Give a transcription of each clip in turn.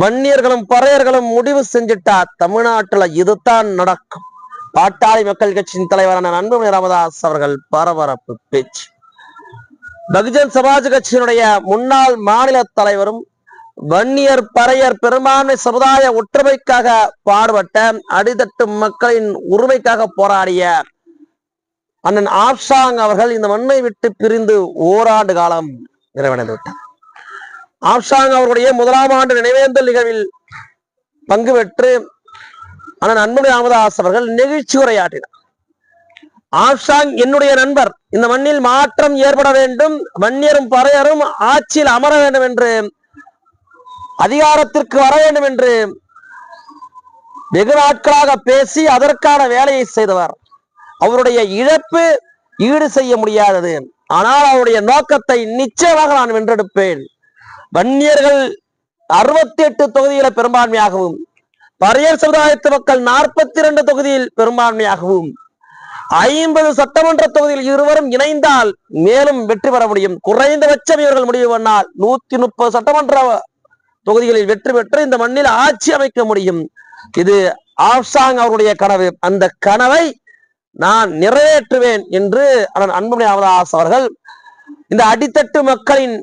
வன்னியர்களும் பறையர்களும் முடிவு செஞ்சுட்டா தமிழ்நாட்டுல இதுதான் நடக்கும். பாட்டாளி மக்கள் கட்சியின் தலைவரான அன்புமணி ராமதாஸ் அவர்கள் பரபரப்பு பேச்சு. பகுஜன் சமாஜ் கட்சியினுடைய முன்னாள் மாநில தலைவரும் வன்னியர் பறையர் பெரும்பான்மை சமுதாய ஒற்றுமைக்காக பாடுபட்ட அடித்தட்டு மக்களின் உரிமைக்காக போராடிய அண்ணன் ஆப்ஷாங் அவர்கள் இந்த மண்ணை விட்டு பிரிந்து ஓராண்டு காலம் நிறைவடைந்து விட்டார். ஆப்ஷாங் அவருடைய முதலாம் ஆண்டு நினைவேந்தல் நிகழ்வில் பங்கு பெற்று ஆனால் அன்புமணி ராமதாஸ் அவர்கள் நெகிழ்ச்சி உரையாற்றினார். ஆப்ஷாங் என்னுடைய நண்பர் இந்த மண்ணில் மாற்றம் ஏற்பட வேண்டும் வன்னியரும் பறையரும் ஆட்சியில் அமர வேண்டும் என்று அதிகாரத்திற்கு வர வேண்டும் என்று வெகு நாட்களாக பேசி அதற்கான வேலையை செய்தவர். அவருடைய இழப்பு ஈடு செய்ய முடியாதது. ஆனால் அவருடைய நோக்கத்தை நிச்சயமாக நான் வென்றெடுப்பேன். வன்னியர்கள் அறுபத்தி எட்டு தொகுதியில பெரும்பான்மையாகவும் பறையர் சமுதாயத்து மக்கள் நாற்பத்தி இரண்டு தொகுதியில் பெரும்பான்மையாகவும் ஐம்பது சட்டமன்ற தொகுதியில் இருவரும் இணைந்தால் மேலும் வெற்றி பெற முடியும். குறைந்தபட்சம் இவர்கள் முடிவு பண்ணால் நூத்தி முப்பது சட்டமன்ற தொகுதிகளில் வெற்றி பெற்று இந்த மண்ணில் ஆட்சி அமைக்க முடியும். இது ஆப்சாங் அவருடைய கனவு. அந்த கனவை நான் நிறைவேற்றுவேன் என்று அண்ணன் அன்புமணி ராமதாஸ் அவர்கள் இந்த அடித்தட்டு மக்களின்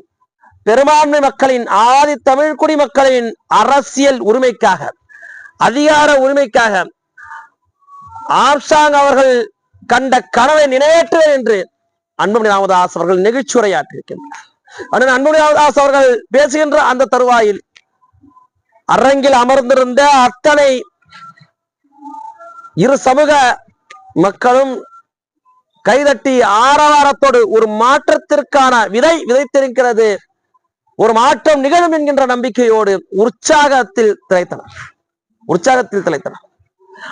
பெரும்பான்மை மக்களின் ஆதி தமிழ் குடி மக்களின் அரசியல் உரிமைக்காக அதிகார உரிமைக்காக ஆப்சாங் அவர்கள் கண்ட கனவை நிறைவேற்றுவேன் என்று அன்புமணி ராமதாஸ் அவர்கள் நெகிழ்ச்சி உரையாற்றியிருக்கின்றனர் அண்ணன் அன்புமணி ராமதாஸ் அவர்கள் பேசுகின்ற அந்த தருவாயில் அரங்கில் அமர்ந்திருந்த அத்தனை இரு சமூக மக்களும் கைதட்டி ஆரவாரத்தோடு ஒரு மாற்றத்திற்கான விதை விதைத்திருக்கிறது ஒரு மாற்றம் நிகழும் என்கின்ற நம்பிக்கையோடு உற்சாகத்தில் திளைத்தனர். உற்சாகத்தில் திளைத்தனர்.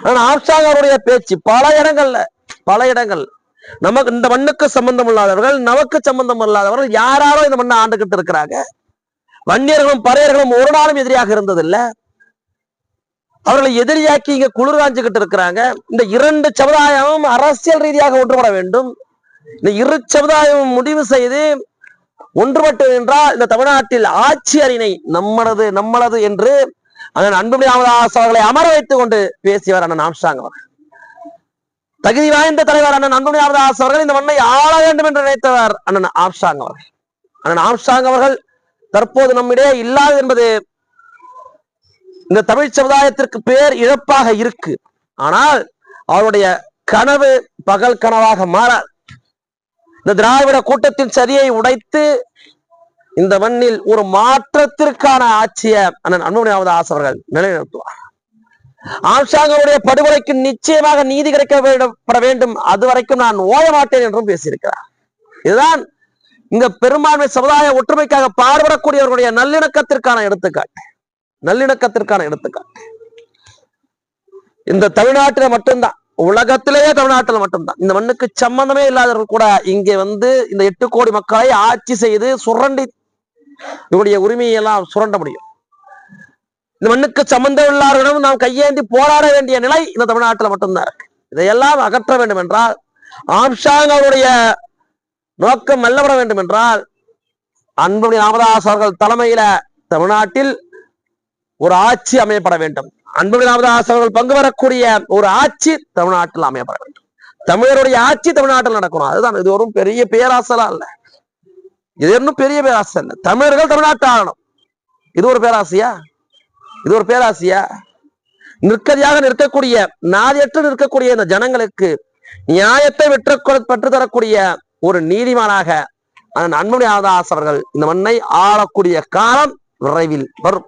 ஆனா ஆப்ஷாங் அவருடைய பேச்சு பல இடங்கள்ல பல இடங்கள். நமக்கு இந்த மண்ணுக்கு சம்பந்தம் இல்லாதவர்கள் நமக்கு சம்பந்தம் இல்லாதவர்கள் யாராரோ இந்த மண்ணை ஆண்டுகிட்டு இருக்கிறாங்க. வன்னியர்களும் பறையர்களும் ஒரு நாளும் எதிரியாக இருந்ததில்ல. அவர்களை எதிரியாக்கி இங்க குளிர் காஞ்சுகிட்டு இருக்கிறாங்க. இந்த இரண்டு சமுதாயமும் அரசியல் ரீதியாக ஒன்றுபட வேண்டும். இந்த இரு சமுதாயமும் முடிவு செய்து ஒன்றுபட்டு என்றால் இந்த தமிழ்நாட்டில் ஆட்சியறினை நம்மளது நம்மளது என்று அண்ணன் அன்புமணி ராமதாஸ் அவர்களை அமர வைத்துக் கொண்டு பேசியவர் அண்ணன் ஆம்ஸ்டாங் அவர்கள். தகுதி வாய்ந்த தலைவர் அண்ணன் அன்புமணி ராமதாஸ் அவர்கள் இந்த மண்ணை ஆள வேண்டும் என்று நினைத்தவர் அண்ணன் ஆம்ஸ்டாங் அவர்கள். அண்ணன் ஆம்ஸ்டாங் அவர்கள் தற்போது நம்மிடையே இல்லாது என்பது இந்த தமிழ் சமுதாயத்திற்கு பேர் இழப்பாக இருக்கு. ஆனால் அவருடைய கனவு பகல் கனவாக மாறாது இந்த திராவிட கூட்டத்தின் சதியை உடைத்து இந்த மண்ணில் ஒரு மாற்றத்திற்கான ஆட்சியை அண்ணன் அன்புமணி ராமதாஸ் அவர்கள் நிலைநிறுத்துவார். ஆம்சாங்கருடைய படுகொலைக்கு நிச்சயமாக நீதி கிடைக்க வேண்டப்பட வேண்டும். அது வரைக்கும் நான் ஓய மாட்டேன் என்றும் பேசியிருக்கிறார். இதுதான் இங்க பெரும்பான்மை சமுதாய ஒற்றுமைக்காக பாடுபடக்கூடியவர்களுடைய நல்லிணக்கத்திற்கான எடுத்துக்காட்டு. நல்லிணக்கத்திற்கான எடுத்துக்காட்டு. இந்த தமிழ்நாட்டில மட்டும்தான். உலகத்திலேயே தமிழ்நாட்டில் மட்டும்தான். இந்த மண்ணுக்கு சம்பந்தமே இல்லாதவர்கள் கூட இங்கே வந்து இந்த எட்டு கோடி மக்களை ஆட்சி செய்து சுரண்டி இவருடைய உரிமையை எல்லாம் சுரண்ட முடியும். இந்த மண்ணுக்கு சம்பந்தம் இல்லாதவரிடம் நாம் கையேந்தி போராட வேண்டிய நிலை இந்த தமிழ்நாட்டில் மட்டும்தான் இருக்கு. இதையெல்லாம் அகற்ற வேண்டும் என்றால் ஆம்ஷாங் அவருடைய நோக்கம் மெல்லப்பட வேண்டும் என்றால் அன்புடைய ராமதாஸ் அவர்கள் தலைமையில தமிழ்நாட்டில் ஒரு ஆட்சி அமையப்பட வேண்டும். அன்புமணி ராமதாஸ் அவர்கள் பங்கு வரக்கூடிய ஒரு ஆட்சி தமிழ்நாட்டில் அமையப்பட வேண்டும். தமிழருடைய ஆட்சி தமிழ்நாட்டில் நடக்கணும். அதுதான் இது ஒரு பெரிய பேராசலாம் இல்ல இது இன்னும் பெரிய பேராசை இல்ல. தமிழர்கள் தமிழ்நாட்டில் ஆகணும் இது ஒரு பேராசையா? இது ஒரு பேராசையா? நிற்கதியாக நிற்கக்கூடிய நாதியற்று நிற்கக்கூடிய இந்த ஜனங்களுக்கு நியாயத்தை வெற்ற பெற்று தரக்கூடிய ஒரு நீதிமானாக அண்ணன் அன்புடைய ஆதாஸ் அவர்கள் இந்த மண்ணை ஆளக்கூடிய காலம் விரைவில் வரும்.